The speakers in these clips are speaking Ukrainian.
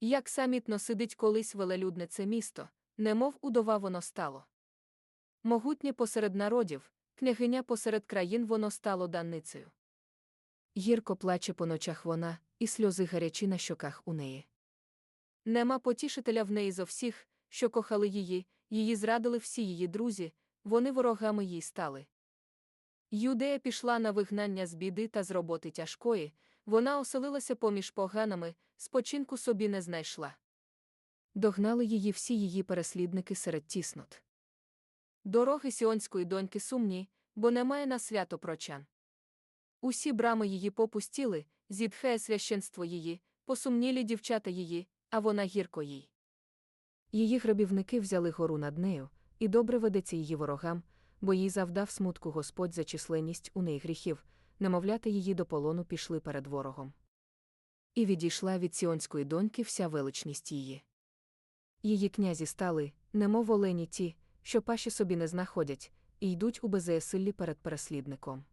як самітно сидить колись велелюдне це місто, немов удова воно стало. Могутнє посеред народів, княгиня посеред країн воно стало данницею. Гірко плаче по ночах вона, і сльози гарячі на щоках у неї. Нема потішителя в неї зо всіх, що кохали її, її зрадили всі її друзі, вони ворогами їй стали. Юдея пішла на вигнання з біди та з роботи тяжкої, вона оселилася поміж поганими, спочинку собі не знайшла. Догнали її всі її переслідники серед тіснот. Дороги сіонської доньки сумні, бо немає на свято прочан. Усі брами її попустіли, зітхає священство її, посумнілі дівчата її, а вона гірко їй. Її грабівники взяли гору над нею, і добре ведеться її ворогам, бо їй завдав смутку Господь за численність у неї гріхів, немовляти її до полону пішли перед ворогом. І відійшла від сіонської доньки вся величність її. Її князі стали, немов олені ті, що паші собі не знаходять, і йдуть у безеясиллі перед переслідником.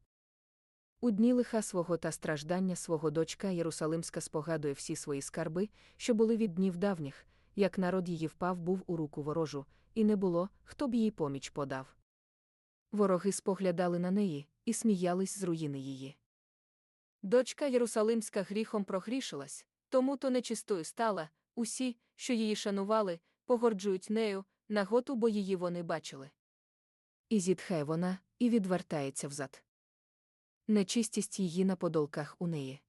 У дні лиха свого та страждання свого дочка Єрусалимська спогадує всі свої скарби, що були від днів давніх, як народ її впав був у руку ворожу, і не було, хто б їй поміч подав. Вороги споглядали на неї і сміялись з руїни її. Дочка Єрусалимська гріхом прогрішилась, тому то нечистою стала, усі, що її шанували, погорджують нею, наготу, бо її вони бачили. І зітхає вона, і відвертається взад. Нечистість її на подолках у неї.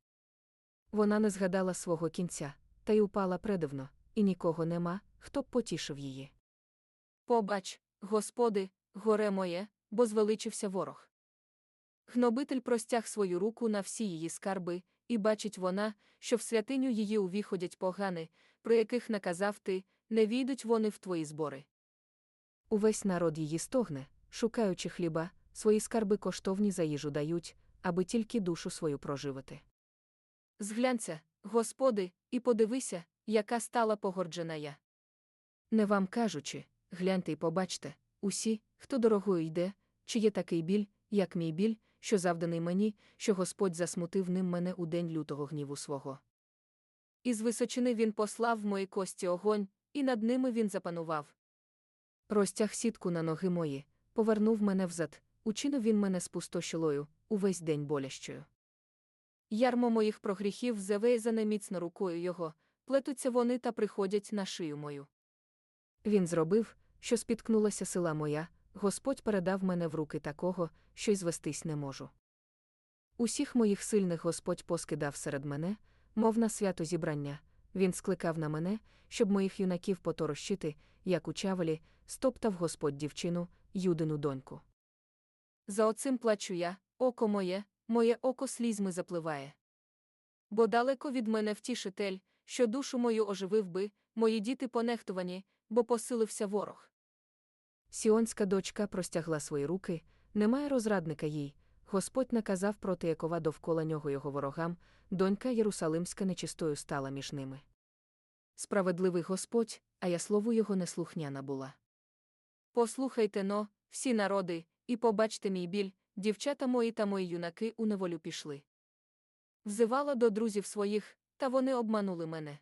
Вона не згадала свого кінця, та й упала предивно, і нікого нема, хто б потішив її. Побач, Господи, горе моє, бо звеличився ворог. Гнобитель простяг свою руку на всі її скарби, і бачить вона, що в святиню її увіходять погани, про яких наказав ти, не війдуть вони в твої збори. Увесь народ її стогне, шукаючи хліба, свої скарби коштовні за їжу дають, аби тільки душу свою проживити. Зглянься, Господи, і подивися, яка стала погорджена я. Не вам кажучи, гляньте й побачте, усі, хто дорогою йде, чи є такий біль, як мій біль, що завданий мені, що Господь засмутив ним мене у день лютого гніву свого. Із височини він послав в мої кості огонь, і над ними він запанував. Розтяг сітку на ноги мої, повернув мене взад, учинив він мене спустошилою, увесь день болящою. Ярмо моїх прогріхів завезане міцно рукою його, плетуться вони та приходять на шию мою. Він зробив, що спіткнулася сила моя, Господь передав мене в руки такого, що й звестись не можу. Усіх моїх сильних Господь поскидав серед мене, мов на свято зібрання, він скликав на мене, щоб моїх юнаків поторощити, як у чавелі, стоптав Господь дівчину, юдину доньку. За оцим плачу я, око моє, моє око слізьми запливає. Бо далеко від мене втішитель, що душу мою оживив би, мої діти понехтувані, бо посилився ворог. Сіонська дочка простягла свої руки, немає розрадника їй. Господь наказав проти Якова довкола нього його ворогам, донька Єрусалимська нечистою стала між ними. Справедливий Господь, а я слову його неслухняна була. Послухайте но, всі народи, і побачте мій біль, дівчата мої та мої юнаки у неволю пішли. Взивала до друзів своїх, та вони обманули мене.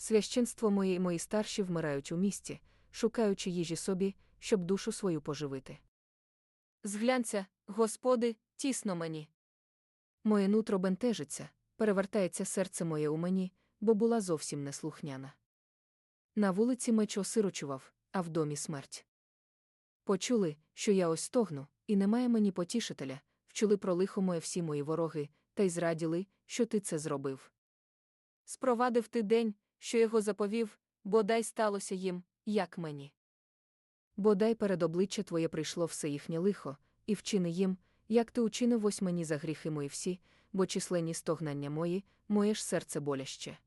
Священство моє і мої старші вмирають у місті, шукаючи їжі собі, щоб душу свою поживити. Зглянься, Господи, тісно мені. Моє нутро бентежиться, перевертається серце моє у мені, бо була зовсім неслухняна. На вулиці меч осирочував, а в домі смерть. Почули, що я ось стогну, і немає мені потішителя, вчули про лихо моє всі мої вороги, та й зраділи, що ти це зробив. Спровадив ти день, що його заповів, бодай сталося їм, як мені. Бодай перед обличчя твоє прийшло все їхнє лихо, і вчини їм, як ти учинив ось мені за гріхи мої всі, бо численні стогнання мої, моє ж серце боляще.